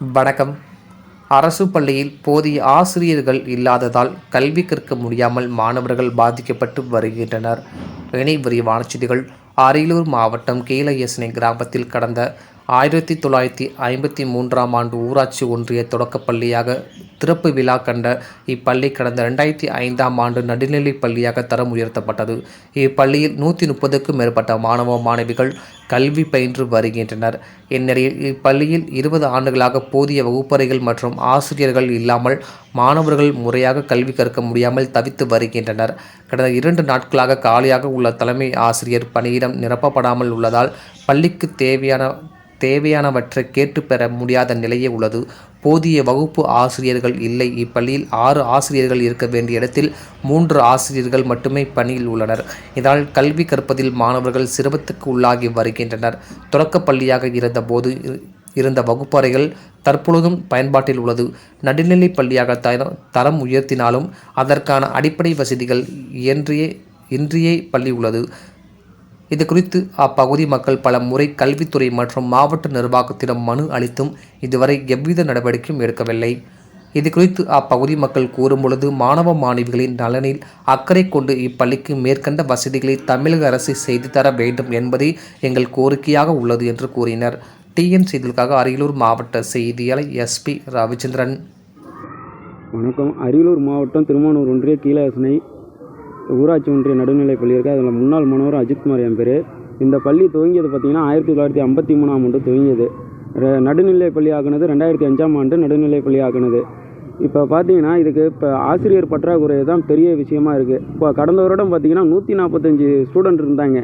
வணக்கம். அரசு பள்ளியில் போதிய ஆசிரியர்கள் இல்லாததால் கல்வி கற்க முடியாமல் மாணவர்கள் பாதிக்கப்பட்டு வருகின்றனர். இணை விரிவான செய்திகள். அரியலூர் மாவட்டம் கீழயசனை கிராமத்தில் கடந்த ஆயிரத்தி தொள்ளாயிரத்தி ஐம்பத்தி மூன்றாம் ஆண்டு ஊராட்சி ஒன்றிய தொடக்கப்பள்ளியாக திறப்பு விழா கண்ட இப்பள்ளி கடந்த ரெண்டாயிரத்தி ஐந்தாம் ஆண்டு நடுநிலைப் பள்ளியாக தரம் உயர்த்தப்பட்டது. இப்பள்ளியில் நூற்றி முப்பதுக்கும் மேற்பட்ட மாணவ மாணவிகள் கல்வி பயின்று வருகின்றனர். இந்நிலையில் இப்பள்ளியில் இருபது ஆண்டுகளாக போதிய வகுப்பறைகள் மற்றும் ஆசிரியர்கள் இல்லாமல் மாணவர்கள் முறையாக கல்வி கற்க முடியாமல் தவித்து வருகின்றனர். கடந்த இரண்டு நாட்களாக காலியாக உள்ள தலைமை ஆசிரியர் பணியிடம் நிரப்பப்படாமல் உள்ளதால் பள்ளிக்கு தேவையான தேவையானவற்றை கேட்டு பெற முடியாத நிலையே உள்ளது. போதிய வகுப்பு ஆசிரியர்கள் இல்லை. இப்பள்ளியில் ஆறு ஆசிரியர்கள் இருக்க வேண்டிய இடத்தில் மூன்று ஆசிரியர்கள் மட்டுமே பணியில் உள்ளனர். இதனால் கல்வி கற்பதில் மாணவர்கள் சிரமத்துக்கு உள்ளாகி வருகின்றனர். தொடக்கப் பள்ளியாக இருந்தபோது இரு- இருந்த வகுப்பறைகள் தற்பொழுதும் பயன்பாட்டில் உள்ளது. நடுநிலை பள்ளியாக தரம் உயர்த்தினாலும் அதற்கான அடிப்படை வசதிகள் இன்றியே இன்றியே பள்ளி உள்ளது. இது குறித்து அப்பகுதி மக்கள் பல முறை கல்வித்துறை மற்றும் மாவட்ட நிர்வாகத்திடம் மனு அளித்தும் இதுவரை எவ்வித நடவடிக்கையும் எடுக்கவில்லை. இது குறித்து அப்பகுதி மக்கள் கூறும்பொழுது மாணவ மாணவிகளின் நலனில் அக்கறை கொண்டு இப்பள்ளிக்கு மேற்கண்ட வசதிகளை தமிழக அரசு செய்து தர வேண்டும் என்பதே எங்கள் கோரிக்கையாக உள்ளது என்று கூறினர். டிஎன் செய்திகளுக்காக அரியலூர் மாவட்ட செய்தியாளர் எஸ்பி ரவிச்சந்திரன். வணக்கம். அரியலூர் மாவட்டம் திருமானூர் ஒன்றிய கீழாசனை ஊராட்சி ஒன்றிய நடுநிலைப் பள்ளி இருக்குது அதில் முன்னாள் மாணவர் அஜித்குமார் என் பேர். இந்த பள்ளி துவங்கியது பார்த்திங்கன்னா ஆயிரத்தி தொள்ளாயிரத்தி ஐம்பத்தி மூணாம் ஆண்டு துவங்கியது. நடுநிலைப் பள்ளி ஆக்குனது ரெண்டாயிரத்தி அஞ்சாம் ஆண்டு நடுநிலைப் பள்ளி ஆக்குனது இப்போ பார்த்தீங்கன்னா இதுக்கு இப்போ ஆசிரியர் பற்றாக்குறை தான் பெரிய விஷயமா இருக்குது இப்போ கடந்த வருடம் பார்த்தீங்கன்னா நூற்றி நாற்பத்தஞ்சு ஸ்டூடெண்ட் இருந்தாங்க.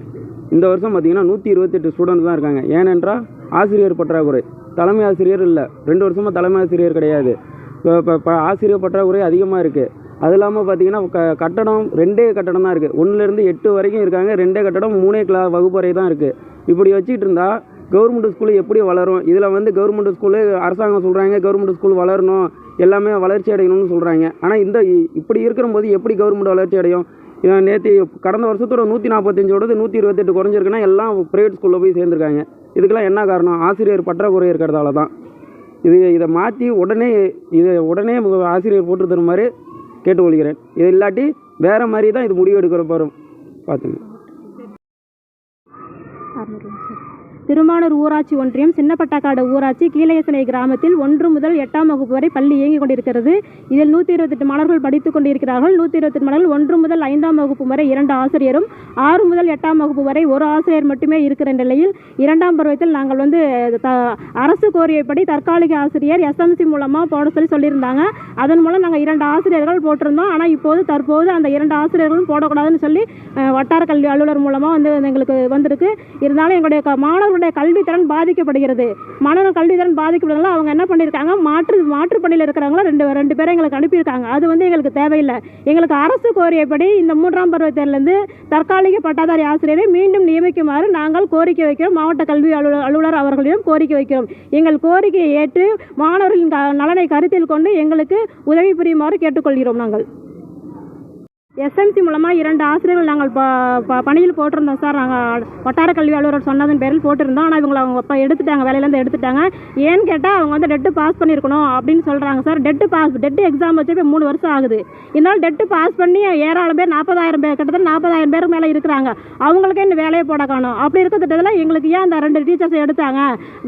இந்த வருஷம் பார்த்தீங்கன்னா நூற்றி இருபத்தெட்டு ஸ்டூடெண்ட் தான் இருக்காங்க. ஏனென்றால் ஆசிரியர் பற்றாக்குறை. தலைமை ஆசிரியர் இல்லை. ரெண்டு வருஷமாக தலைமை ஆசிரியர் கிடையாது. இப்போ இப்போ இப்போ ஆசிரியர் பற்றாக்குறை அதிகமாக இருக்குது அது இல்லாமல் பார்த்தீங்கன்னா க கட்டடம் ரெண்டே கட்டடம் தான் இருக்குது ஒன்றுலேருந்து எட்டு வரைக்கும் இருக்காங்க. ரெண்டே கட்டடம் மூணே கிளா வகுப்பறை தான் இருக்குது இப்படி வச்சுக்கிட்டு இருந்தால் கவர்மெண்ட் ஸ்கூலு எப்படி வளரும்? இதில் வந்து கவர்மெண்ட் ஸ்கூலு அரசாங்கம் சொல்கிறாங்க கவர்மெண்ட் ஸ்கூல் வளரணும். எல்லாமே வளர்ச்சி அடையணும்னு சொல்கிறாங்க ஆனால் இந்த இப்படி இருக்கிறபோது எப்படி கவர்மெண்ட் வளர்ச்சி அடையும்? நேற்று கடந்த வருஷத்தோட நூற்றி நாற்பத்தஞ்சோடது நூற்றி இருபத்தெட்டு குறைஞ்சிருக்குன்னா எல்லாம் ப்ரைவேட் ஸ்கூலில் போய் சேர்ந்துருக்காங்க. இதுக்கெல்லாம் என்ன காரணம்? ஆசிரியர் பற்றாக்குறை இருக்கிறதால தான். இது இதை மாற்றி உடனே இதை உடனே ஆசிரியர் போட்டு தருமாறு கேட்டுக்கொள்கிறேன். இது இல்லாட்டி வேறு மாதிரி தான் இது முடிவு எடுக்கிற போகிறோம் பார்த்துங்க திருமானூர் ஊராட்சி ஒன்றியம் சின்னப்பட்டாக்காடு ஊராட்சி கீழயசனை கிராமத்தில் ஒன்று முதல் எட்டாம் வகுப்பு வரை பள்ளி இயங்கிக் கொண்டிருக்கிறது. இதில் நூற்றி இருபத்தெட்டு மாணவர்கள் படித்துக் கொண்டிருக்கிறார்கள். நூற்றி இருபத்தெட்டு மாணவர்கள் ஒன்று முதல் ஐந்தாம் வகுப்பு வரை இரண்டு ஆசிரியரும் ஆறு முதல் எட்டாம் வகுப்பு வரை ஒரு ஆசிரியர் மட்டுமே இருக்கிற நிலையில் இரண்டாம் பருவத்தில் நாங்கள் வந்து த அரசு கோரியபடி தற்காலிக ஆசிரியர் எஸ்எம்சி மூலமாக போட சொல்லி சொல்லியிருந்தாங்க. அதன் மூலம் நாங்கள் இரண்டு ஆசிரியர்கள் போட்டிருந்தோம். ஆனால் இப்போது தற்போது அந்த இரண்டு ஆசிரியர்களும் போடக்கூடாதுன்னு சொல்லி வட்டார கல்வி அலுவலர் மூலமாக வந்து எங்களுக்கு வந்திருக்கு. இருந்தாலும் எங்களுடைய மாணவர் மாணவர்களுடைய கல்வித்திறன் பாதிக்கப்படுகிறது. மாணவர் கல்வித்திறன் பாதிக்கப்படுறதுனால அவங்க என்ன பண்ணியிருக்காங்க? மாற்று மாற்றுப்பணியில் இருக்கிறவங்கள ரெண்டு ரெண்டு பேரை எங்களுக்கு அனுப்பியிருக்காங்க. அது வந்து எங்களுக்கு தேவையில்லை. எங்களுக்கு அரசு கோரியபடி இந்த மூன்றாம் பருவத்திலிருந்து தற்காலிக பட்டாதாரி ஆசிரியரை மீண்டும் நியமிக்குமாறு நாங்கள் கோரிக்கை வைக்கிறோம். மாவட்ட கல்வி அலுவலர் அலுவலர் அவர்களிடம் கோரிக்கை வைக்கிறோம். எங்கள் கோரிக்கையை ஏற்று மாணவர்களின் க- நலனை கருத்தில் கொண்டு எங்களுக்கு உதவி புரியுமாறு கேட்டுக்கொள்கிறோம் நாங்கள். எஸ்எம்சி மூலமாக இரண்டு ஆசிரியர்கள் நாங்கள் பணியில் போட்டிருந்தோம் சார். நாங்கள் வட்டார கல்வி அலுவலர் சொன்னதன் பேரில் போட்டிருந்தோம். ஆனால் இவங்களை அவங்க இப்போ எடுத்துட்டாங்க. வேலையிலேருந்து எடுத்துட்டாங்க. ஏன்னு கேட்டால் அவங்க வந்து டெட்டு பாஸ் பண்ணியிருக்கணும் அப்படின்னு சொல்கிறாங்க sir. TET pass TET exam வச்சு இப்போ மூணு வருஷம் ஆகுது. இருந்தாலும் டெட்டு பாஸ் பண்ணி ஏராளம் பேர் நாற்பதாயிரம் பேர் கிட்டத்தட்ட நாற்பதாயிரம் பேருக்கு மேலே இருக்கிறாங்க. அவங்களுக்கே இந்த வேலையை போட காணும். அப்படி இருக்க திட்டத்தில் எங்களுக்கு ஏன் அந்த ரெண்டு டீச்சர்ஸ் எடுத்தாங்க?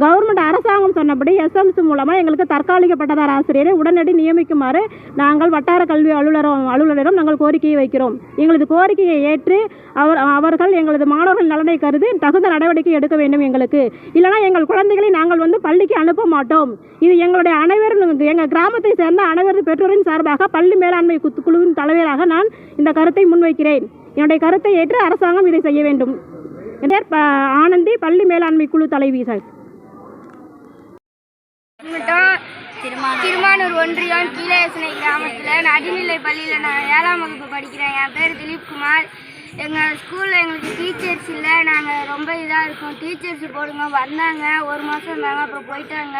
கவர்மெண்ட் அரசாங்கம் சொன்னபடி எஸ்எம்சி மூலமாக எங்களுக்கு தற்காலிக பட்டதார ஆசிரியரை உடனடி நியமிக்குமாறு நாங்கள் வட்டார கல்வி அலுவலரும் அலுவலரிடம் நாங்கள் கோரிக்கையை வைக்கிறோம். எங்களது கோரிக்கையை ஏற்று அவர் அவர்கள் எங்களது மாணவர்கள் நலனை கருதி தகுந்த நடவடிக்கை எடுக்க வேண்டும் எங்களுக்கு. இல்லைனா எங்கள் குழந்தைகளை நாங்கள் வந்து பள்ளிக்கு அனுப்ப மாட்டோம். இது எங்களுடைய அனைவரும் எங்கள் கிராமத்தை சேர்ந்த அனைவரது பெற்றோரின் சார்பாக பள்ளி மேலாண்மை குத்து- குழுவின் தலைவராக நான் இந்த கருத்தை முன்வைக்கிறேன். என்னுடைய கருத்தை ஏற்று அரசாங்கம் இதை செய்ய வேண்டும். என் ஆனந்தி பள்ளி மேலாண்மை குழு தலைவி சார். திருமானூர். ஒன்றியம் கீழேசனை கிராமத்தில் நடுநிலை பள்ளியில் நான் ஏழாம் வகுப்பு படிக்கிறேன். என் பேர் திலீப்குமார் எங்கள் ஸ்கூலில் எங்களுக்கு டீச்சர்ஸ் இல்லை. நாங்கள் ரொம்ப இதாக இருக்கோம். டீச்சர்ஸ் போடுங்க. வந்தாங்க. ஒரு மாதம் இருந்தாங்க அப்புறம் போயிட்டாங்க.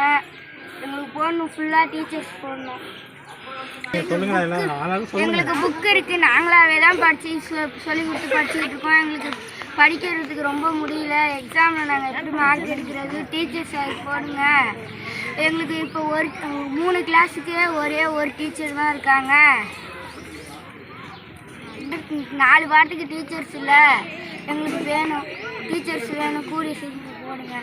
எங்களுக்கு போடணும். ஃபுல்லாக டீச்சர்ஸ் போடணும். எங்களுக்கு புக் இருக்குது நாங்களாவே தான் படித்து சொல்லி கொடுத்து படிச்சுக்கிட்டு இருக்கோம். எங்களுக்கு படிக்கிறதுக்கு ரொம்ப முடியல. எக்ஸாமில் நாங்கள் எப்படி மார்க் எடுக்கிறது? டீச்சர்ஸ் போடுங்க. எங்களுக்கு இப்போ ஒரு மூணு கிளாஸுக்கு ஒரே ஒரு டீச்சர் தான் இருக்காங்க. நாலு பாட்டுக்கு டீச்சர்ஸ் இல்லை. எங்களுக்கு வேணும். டீச்சர்ஸ் வேணும். கூடிய சீக்கிரம் போடுங்க.